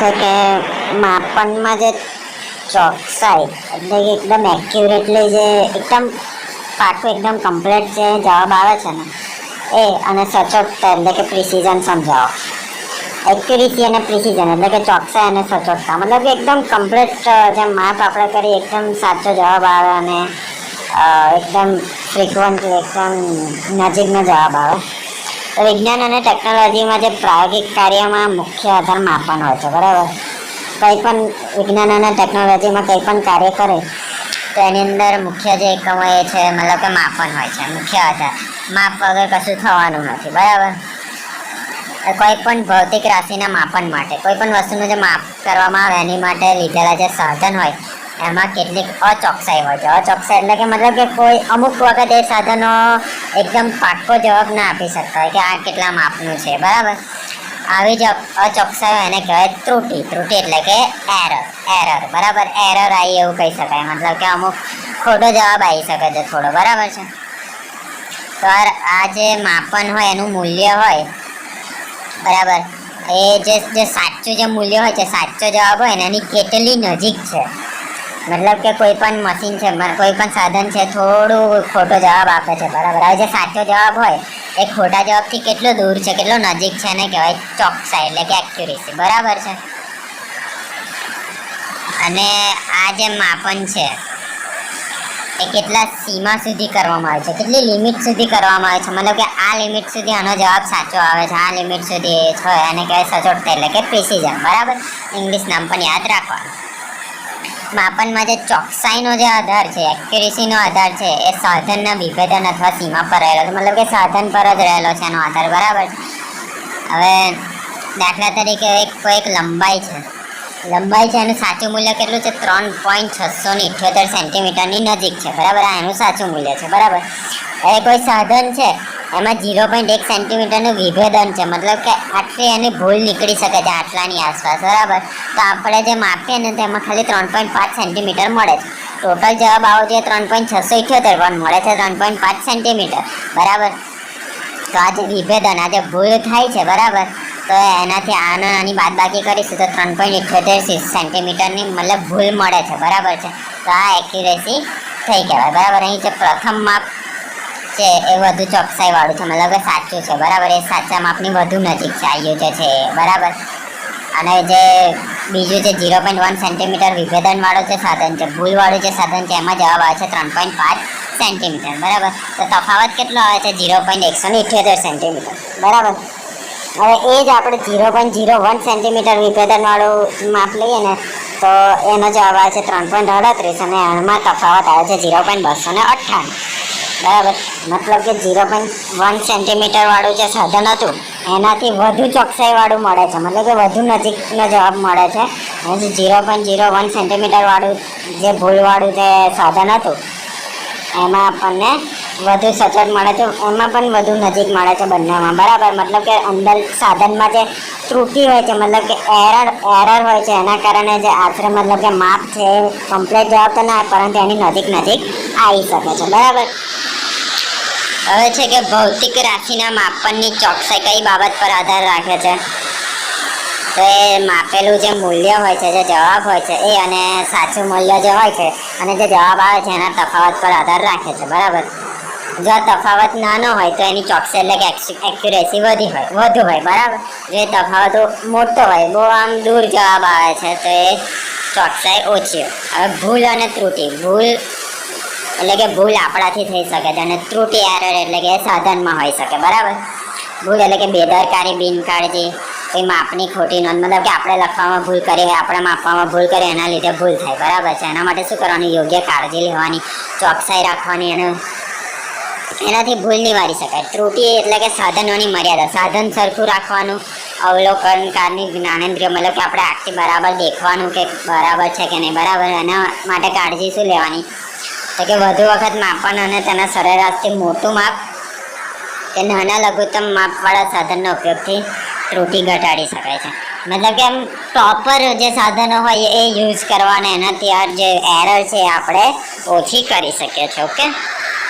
છે કે માપનમાં જે ચોકસાઈ એટલે કે એકદમ એક્યુરેટલી જે એકદમ પાકું એકદમ કમ્પ્લીટ જે જવાબ આવે છે ને, એ અને સચોટતા એટલે કે પ્રિસિઝન સમજાવો. એક્યુરેસી અને પ્રિસિઝન એટલે કે ચોકસાઈ અને સચોટતા. મતલબ કે એકદમ કમ્પ્લીટ જે માપ આપણે કરીએ, એકદમ સાચો જવાબ આવે અને એકદમ ફ્રિકવન્ટલી એકદમ નજીકનો જવાબ આવે. તો વિજ્ઞાન અને ટેકનોલોજીમાં જે પ્રાયોગિક કાર્યમાં મુખ્ય આધાર માપન હોય છે, બરાબર? કંઈ પણ વિજ્ઞાન અને ટેકનોલોજીમાં કંઈ પણ કાર્ય કરે, તો એની અંદર મુખ્ય જે એકમો એ છે, મતલબ કે માપન હોય છે, મુખ્ય આધાર. માપ વગર કશું થવાનું નથી, બરાબર? કોઈ પણ ભૌતિક રાશિના માપન માટે, કોઈ પણ વસ્તુનું જે માપ કરવામાં આવે, એની માટે લીધેલા જે સાધન હોય એમાં કેટલીક અચોકસાઈ હોય છે. અચોકસાઈ એટલે કે મતલબ કે કોઈ અમુક વખત એ સાધનો એકદમ પાક્કો જવાબ ના આપી શકતા હોય કે આ કેટલા માપનું છે. બરાબર? આવી જ અચોકસાઈ એને કહેવાય ત્રુટિ. ત્રુટિ એટલે કે એરર એરર બરાબર? એરર આવી એવું કહી શકાય. મતલબ કે અમુક ખોટો જવાબ આવી શકે છે થોડો. બરાબર છે? તો આ જે માપન હોય એનું મૂલ્ય હોય, બરાબર? એ જે સાચું જે મૂલ્ય હોય છે, સાચો જવાબ હોય ને એની કેટલી નજીક છે. મતલબ કે કોઈ પણ મશીન છે કોઈ પણ સાધન છે, થોડું ખોટો જવાબ આપે છે, બરાબર. હવે જે સાચો જવાબ હોય, એ ખોટા જવાબથી કેટલો દૂર છે, કેટલો નજીક છે ને કહેવાય ચોકસાઈ, એટલે કે એક્યુરેસી બરાબર છે? અને આ જે માપન છે, એ કેટલા સીમા સુધી કરવામાં આવે છે? કેટલી લિમિટ સુધી કરવામાં આવે છે? મતલબ કે આ લિમિટ સુધી આનો જવાબ સાચો આવે છે, આ લિમિટ સુધી એ છે, એને કહેવાય સચોટતા એટલે કે પ્રિસિઝન બરાબર? ઇંગ્લિશ નામ પણ યાદ રાખવાનું. માપનમાં જે ચોકસાઈનો જે આધાર છે એક્યુરેસીનો આધાર છે, એ સાધનના વિભેદન અથવા સીમા પર રહેલો છે. મતલબ કે સાધન પર જ રહેલો છે એનો આધાર, બરાબર હવે દાખલા તરીકે એક કોઈક લંબાઈ છે. લંબાઈ છે એનું સાચું મૂલ્ય કેટલું છે? ત્રણ પોઈન્ટ છસો ને ઇઠ્યોતેર સેન્ટીમીટરની નજીક છે. બરાબર? આ એનું સાચું મૂલ્ય છે. બરાબર? એ કોઈ સાધન છે એમાં ઝીરો પોઈન્ટ એક સેન્ટીમીટરનું વિભેદન છે. મતલબ કે આટલી એની ભૂલ નીકળી શકે છે આટલાની આસપાસ. બરાબર? તો આપણે જે માપીએ ને તેમાં ખાલી ત્રણ પોઈન્ટ પાંચ સેન્ટીમીટર મળે છે. ટોટલ જવાબ આવો જોઈએ, ત્રણ પોઈન્ટ છસો ઇઠ્યોતેર. પણ મળે છે ત્રણ પોઈન્ટ પાંચ સેન્ટીમીટર બરાબર? તો આજે વિભેદન આજે ભૂલ થાય છે, બરાબર? તો એનાથી આનો આની બાદબાકી કરીશું તો ત્રણ પોઈન્ટ ઇઠ્યોતેર સેન્ટીમીટરની મતલબ ભૂલ મળે છે. બરાબર છે? તો આ એક્યુરેસી થઈ કહેવાય. બરાબર? અહીં જે પ્રથમ માપ છે, એ વધુ ચોકસાઈ વાળું છે, મતલબ કે સાચું છે, બરાબર, એ સાચા માપની વધુ નજીક છે આ જે છે, બરાબર. અને જે બીજું જે ઝીરો પોઈન્ટ વન સેન્ટીમીટર વિભેદન વાળું જે સાધન છે ભૂલ વાળું જે સાધન છે, એમાં જવાબ આવે છે ત્રણ પોઈન્ટ પાંચ સેન્ટીમીટર બરાબર. તો તફાવત કેટલો આવે છે? ઝીરો પોઈન્ટ એકસો ને ઇઠ્યોતેર સેન્ટીમીટર બરાબર. હવે એ જ આપણે zero point zero one centimetre વિભેદન વાળું માપ લઈએ ને, તો એનો જવાબ આવે છે ત્રણ પોઈન્ટ અડત્રીસ, અને એમાં તફાવત આવે છે ઝીરો પોઈન્ટ બસો ને અઠ્ઠાણું. બરાબર મતલબ કે ઝીરો પોઈન્ટ વન સેન્ટીમીટર વાળું જે સાધન હતું, એનાથી વધુ ચોકસાઈ વાળું મળે છે. મતલબ કે વધુ નજીકનો જવાબ મળે છે. અને zero point zero one centimetre વાળું જે ભૂલવાળું જે સાધન હતું, એમાં આપણને વધુ સચોટ મળે છે. એમાં પણ વધુ નજીક મળે છે બંનેમાં. બરાબર? મતલબ કે અંદર સાધનમાં જે ત્રુટિ હોય છે, મતલબ કે એરર એરર હોય છે, એના કારણે જે આશરે મતલબ કે માપ છે કમ્પ્લીટ જવાબ તો ના પરંતુ એની નજીક નજીક આવી શકે છે. બરાબર? હવે છે કે ભૌતિક રાશિના માપનની ચોકસાઈ કઈ બાબત પર આધાર રાખે છે? તો એ માપેલું જે મૂલ્ય હોય છે, જે જવાબ હોય છે, એ અને સાચું મૂલ્ય જે હોય છે, અને જે જવાબ આવે છે, એના તફાવત પર આધાર રાખે છે, બરાબર? જો તફાવત નાનો હોય તો એની ચોકસાઈ એટલે કે એક્યુરેસી વધી હોય, વધુ હોય, બરાબર? જો તફાવત મોટો હોય, બહુ આમ દૂર જવાબ આવે છે, તો એ ચોકસાઈ ઓછી હવે ભૂલ અને ત્રુટિ, ભૂલ એટલે કે ભૂલ આપણાથી થઈ શકે છે અને ત્રુટિ એરર એટલે કે સાધનમાં હોઈ શકે, બરાબર? ભૂલ એટલે કે બેદરકારી, બિનકાળજી, કોઈ માપની ખોટી નોંધ, મતલબ કે આપણે લખવામાં ભૂલ કરી આપણે માપવામાં ભૂલ કરી એના લીધે ભૂલ થાય, બરાબર છે? એના માટે શું કરવાની? યોગ્ય કાળજી લેવાની, ચોકસાઈ રાખવાની અને એનાથી ભૂલ નિવારી શકાય. ત્રુટિ એટલે કે સાધનોની મર્યાદા. સાધન સરખું રાખવાનું અવલોકનકારની જ્ઞાનેન્દ્રિય, મતલબ કે આપણે આખી બરાબર દેખવાનું કે બરાબર છે કે નહીં, બરાબર? એના માટે કાળજી શું લેવાની? તો કે વધુ વખત માપન અને તેના સરેરાશથી મોટું માપ કે નાના લઘુત્તમ માપવાળા સાધનનો ઉપયોગથી ત્રુટિ ઘટાડી શકાય છે. મતલબ કે એમ પ્રોપર જે સાધનો હોય એ યુઝ કરવાના એનાથી આ જે એરર છે આપણે ઓછી કરી શકીએ છીએ ઓકે